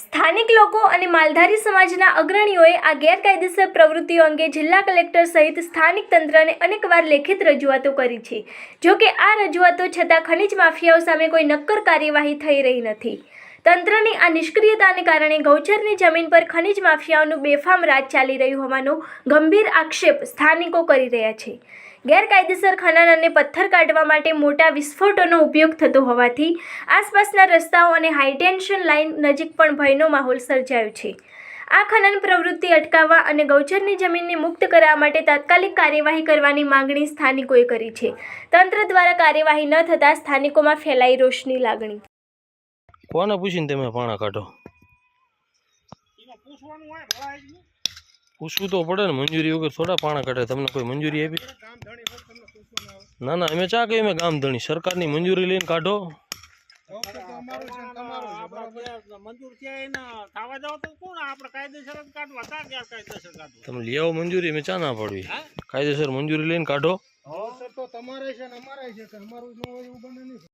સ્થાનિક લોકો અને માલધારી સમાજના અગ્રણીઓએ આ ગેરકાયદેસર પ્રવૃત્તિઓ અંગે જિલ્લા કલેક્ટર સહિત સ્થાનિક તંત્રને અનેકવાર લેખિત રજૂઆતો કરી છે. જોકે આ રજૂઆતો છતાં ખનિજ માફિયાઓ સામે કોઈ નક્કર કાર્યવાહી થઈ રહી નથી. તંત્રની આ નિષ્ક્રિયતાને કારણે ગૌચરની જમીન પર ખનિજ માફિયાઓનું બેફામ રાજ ચાલી રહ્યું હોવાનો ગંભીર આક્ષેપ સ્થાનિકો કરી રહ્યા છે. ગેરકાયદેસર ખનન અને પથ્થર કાઢવા માટે મોટા વિસ્ફોટોનો ઉપયોગ થતો હોવાથી આસપાસના રસ્તાઓ અને હાઈટેન્શન લાઇન નજીક પણ ભયનો માહોલ સર્જાયો છે. આ ખનન પ્રવૃત્તિ અટકાવવા અને ગૌચરની જમીનને મુક્ત કરવા માટે તાત્કાલિક કાર્યવાહી કરવાની માંગણી સ્થાનિકોએ કરી છે. તંત્ર દ્વારા કાર્યવાહી ન થતાં સ્થાનિકોમાં ફેલાઈ રોષની લાગણી. કોને પૂછીને તમે પાણા કાઢો? પૂછવું તો પડે ને મંજૂરી વગર થોડા પાણા કાઢે. તમને કોઈ મંજૂરી આપી? ના ના અમે ચા કહીએ ગામ ધણી. સરકારની મંજૂરી લઈને કાઢો. તમે લઈ આવો મંજૂરી મેં ચા ના પાડવી કાયદેસર મંજૂરી લઈને કાઢો. તમારે છે ને અમારે છે અમારું એવું બને નહીં.